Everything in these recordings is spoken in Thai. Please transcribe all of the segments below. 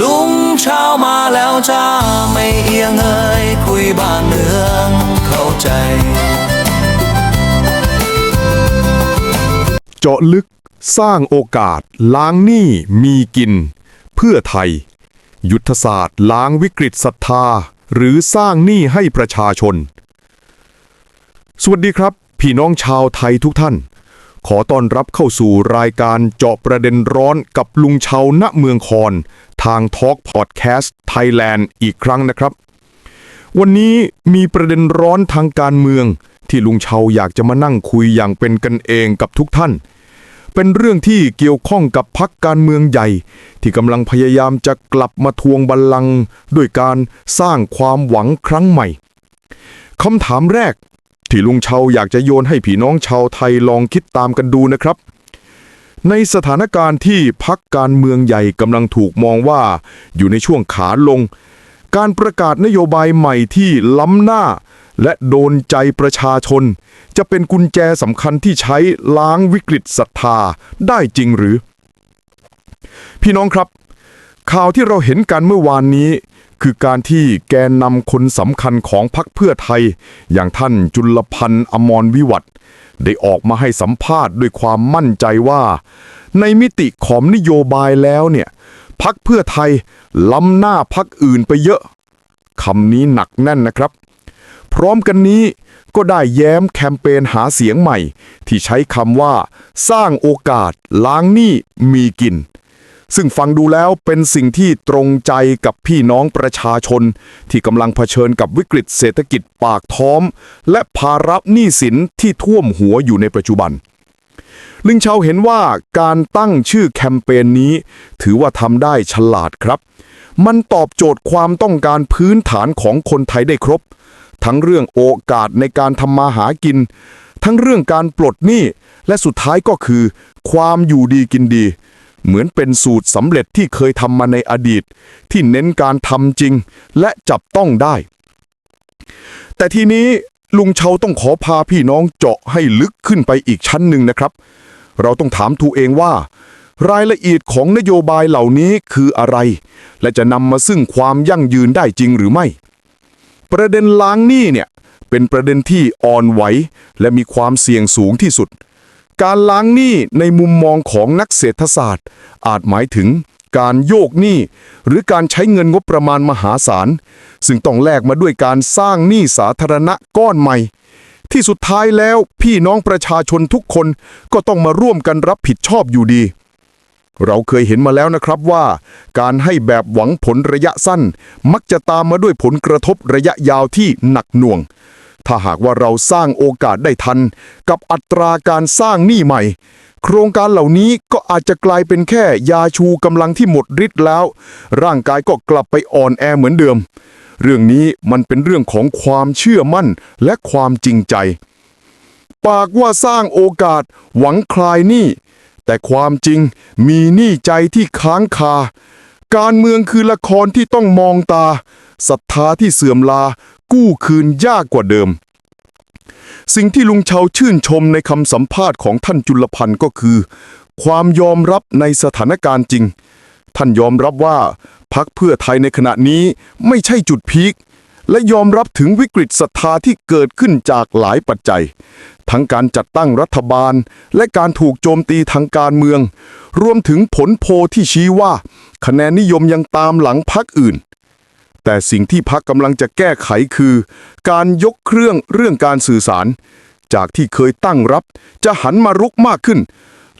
ลุงเช้ามาแล้วจ้าไม่เอียงเอ่ยคุยบ้านเมืองเข้าใจ เจาะลึกสร้างโอกาสล้างหนี้มีกิน เพื่อไทย ยุทธศาสตร์ล้างวิกฤตศรัทธา หรือสร้างหนี้ให้ประชาชน สวัสดีครับ พี่น้องชาวไทยทุกท่าน ขอต้อนรับเข้าสู่รายการเจาะประเด็นร้อนกับลุงเชาณเมืองคอน ทาง Talk Podcast Thailand อีกครั้งนะครับ วันนี้มีประเด็นร้อนทางการเมือง ที่ลุงเชาอยากจะมานั่งคุยอย่างเป็นกันเองกับทุกท่าน เป็นเรื่องที่เกี่ยวข้องกับพักการเมืองใหญ่ ที่กำลังพยายามจะกลับมาทวงบัลลังก์ด้วยการสร้างความหวังครั้งใหม่คำถามแรก ที่ลุงเชาอยากจะโยนให้พี่น้องชาวไทยลองคิดตามกันดูนะครับ ในสถานการณ์ที่พักการเมืองใหญ่กำลังถูกมองว่าอยู่ในช่วงขาลง การประกาศนโยบายใหม่ที่ล้ำหน้า และโดนใจประชาชน จะเป็นกุญแจสำคัญที่ใช้ล้างวิกฤตศรัทธาได้จริงหรือ พี่น้องครับ ข่าวที่เราเห็นกันเมื่อวานนี้ คือการที่แกนนำคนสำคัญของพรรคเพื่อไทย อย่างท่านจุลพันธ์อมรวิวัฒได้ออกมาให้สัมภาษณ์ด้วยความมั่นใจว่า ในมิติของนโยบายแล้วเนี่ยพักเพื่อไทยล้ำหน้าพักอื่นไปเยอะคำนี้หนักแน่นนะครับ พร้อมกันนี้ก็ได้แย้มแคมเปญหาเสียงใหม่ ที่ใช้คำว่า สร้างโอกาสล้างหนี้มีกิน ซึ่งฟังดูแล้วเป็นสิ่งที่ตรงใจกับพี่น้องประชาชน ที่กำลังเผชิญกับวิกฤตเศรษฐกิจปากท้อม และภาระหนี้สินที่ท่วมหัวอยู่ในปัจจุบันลึงเชาเห็นว่าการตั้งชื่อแคมเปญนี้ ถือว่าทำได้ฉลาดครับ มันตอบโจทย์ความต้องการพื้นฐานของคนไทยได้ครบ ทั้งเรื่องโอกาสในการทำมาหากิน ทั้งเรื่องการปลดหนี้และสุดท้ายก็คือ ความอยู่ดีกินดี เหมือนเป็นสูตรสำเร็จที่เคยทำมาในอดีต ที่เน้นการทำจริงและจับต้องได้ แต่ทีนี้ลุงเชาต้องขอพาพี่น้องเจาะให้ลึกขึ้นไปอีกชั้นหนึ่งนะครับ เราต้องถามตัวเองว่า รายละเอียดของนโยบายเหล่านี้คืออะไร และจะนำมาซึ่งความยั่งยืนได้จริงหรือไม่ ประเด็นล้างหนี้เนี่ยเป็นประเด็นที่อ่อนไหวและมีความเสี่ยงสูงที่สุด การล้างหนี้ในมุมมองของนักเศรษฐศาสตร์ อาจหมายถึงการโยกหนี้หรือการใช้เงินงบประมาณมหาศาล ซึ่งต้องแลกมาด้วยการสร้างหนี้สาธารณะก้อนใหม่ ที่สุดท้ายแล้วพี่น้องประชาชนทุกคนก็ต้องมาร่วมกันรับผิดชอบอยู่ดี เราเคยเห็นมาแล้วนะครับว่า การให้แบบหวังผลระยะสั้น มักจะตามมาด้วยผลกระทบระยะยาวที่หนักหน่วง ถ้าหากว่าเราสร้างโอกาสได้ทัน กับอัตราการสร้างหนี้ใหม่ โครงการเหล่านี้ก็อาจจะกลายเป็นแค่ยาชูกำลังที่หมดฤทธิ์แล้ว ร่างกายก็กลับไปอ่อนแอเหมือนเดิม เรื่องนี้มันเป็นเรื่องของความเชื่อมั่นและความจริงใจ ปากว่าสร้างโอกาสหวังคลายหนี้แต่ความจริงมีหนี้ใจที่ค้างคา การเมืองคือละครที่ต้องมองตาศรัทธาที่เสื่อมลา กู้คืนยากกว่าเดิม สิ่งที่ลุงเชาชื่นชมในคำสัมภาษณ์ของท่านจุลพันธ์ก็คือ ความยอมรับในสถานการณ์จริง ท่านยอมรับว่าพักเพื่อไทยในขณะนี้ไม่ใช่จุดพีคและยอมรับถึงวิกฤตศรัทธาที่เกิดขึ้นจากหลายปัจจัย ทั้งการจัดตั้งรัฐบาล และการถูกโจมตีทางการเมือง รวมถึงผลโพลที่ชี้ว่า คะแนนนิยมยังตามหลังพักอื่น แต่สิ่งที่พักกำลังจะแก้ไขคือ การยกเครื่องเรื่องการสื่อสาร จากที่เคยตั้งรับ จะหันมารุกมากขึ้น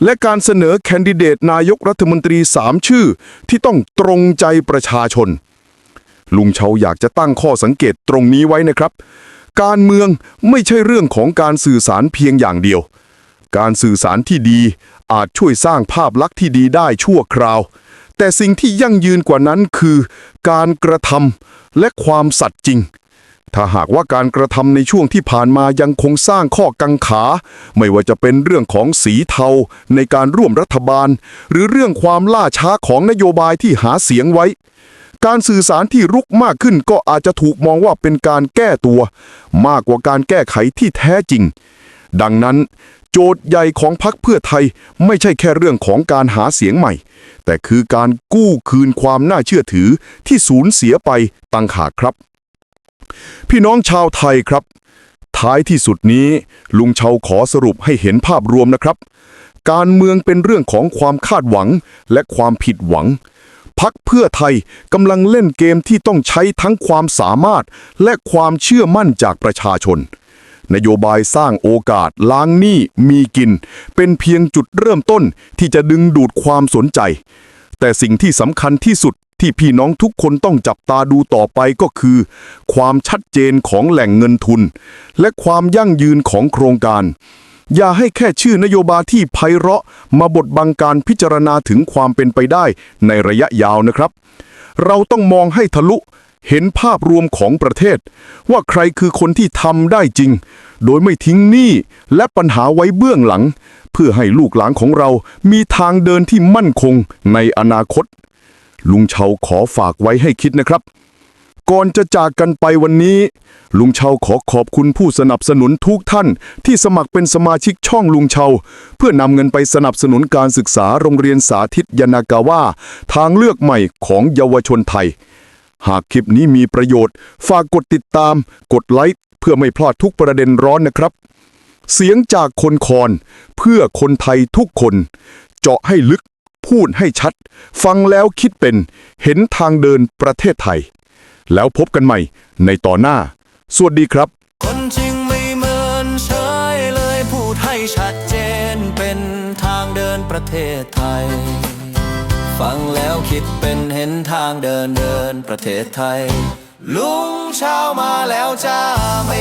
และการเสนอแคนดิเดตนายกรัฐมนตรีสามชื่อ ที่ต้องตรงใจประชาชน ลุงเชาอยากจะตั้งข้อสังเกตตรงนี้ไว้นะครับ การเมืองไม่ใช่เรื่องของการสื่อสารเพียงอย่างเดียว การสื่อสารที่ดีอาจช่วยสร้างภาพลักษณ์ที่ดีได้ชั่วคราว แต่สิ่งที่ยั่งยืนกว่านั้นคือ การกระทำและความสัตย์จริง ถ้าหากว่าการกระทำในช่วงที่ผ่านมายังคงสร้างข้อกังขา ไม่ว่าจะเป็นเรื่องของสีเทาในการร่วมรัฐบาล หรือเรื่องความล่าช้าของนโยบายที่หาเสียงไว้ การสื่อสารที่รุกมากขึ้นก็อาจจะถูกมองว่าเป็นการแก้ตัว มากกว่าการแก้ไขที่แท้จริงดังนั้น โจทย์ใหญ่ของพักเพื่อไทยไม่ใช่แค่เรื่องของการหาเสียงใหม่ แต่คือการกู้คืนความน่าเชื่อถือที่สูญเสียไปตังหากครับ พี่น้องชาวไทยครับ ท้ายที่สุดนี้ ลุงเชาขอสรุปให้เห็นภาพรวมนะครับ การเมืองเป็นเรื่องของความคาดหวังและความผิดหวังพักเพื่อไทยกำลังเล่นเกมที่ต้องใช้ทั้งความสามารถและความเชื่อมั่นจากประชาชน นโยบายสร้างโอกาสล้างหนี้มีกิน เป็นเพียงจุดเริ่มต้นที่จะดึงดูดความสนใจ แต่สิ่งที่สำคัญที่สุดที่พี่น้องทุกคนต้องจับตาดูต่อไปก็คือ ความชัดเจนของแหล่งเงินทุน และความยั่งยืนของโครงการ อย่าให้แค่ชื่อนโยบายที่ไพเราะมาบดบังการพิจารณาถึงความเป็นไปได้ในระยะยาวนะครับ เราต้องมองให้ทะลุ เห็นภาพรวมของประเทศ ว่าใครคือคนที่ทำได้จริง โดยไม่ทิ้งหนี้และปัญหาไว้เบื้องหลัง เพื่อให้ลูกหลานของเรามีทางเดินที่มั่นคงในอนาคต ลุงเชาขอฝากไว้ให้คิดนะครับ ก่อนจะจากกันไปวันนี้ ลุงเชาขอขอบคุณผู้สนับสนุนทุกท่าน ที่สมัครเป็นสมาชิกช่องลุงเชา เพื่อนำเงินไปสนับสนุนการศึกษาโรงเรียนสาธิตยานากาว่าทางเลือกใหม่ของเยาวชนไทย หากคลิปนี้มีประโยชน์ ฝากกดติดตาม กดไลค์เพื่อไม่พลาดทุกประเด็นร้อนนะครับ เสียงจากคนคอนเพื่อคนไทยทุกคน เจาะให้ลึก พูดให้ชัด ฟังแล้วคิดเป็น เห็นทางเดินประเทศไทย แล้วพบกันใหม่ในต่อหน้า สวัสดีครับ คนจริงไม่เหมือนเฉยเลยพูดให้ชัดเจนเป็นทางเดินประเทศไทย ฟังแล้วคิดเป็นเห็นทางเดินเดินประเทศไทย ลุงเช้ามาแล้วจ้าไม่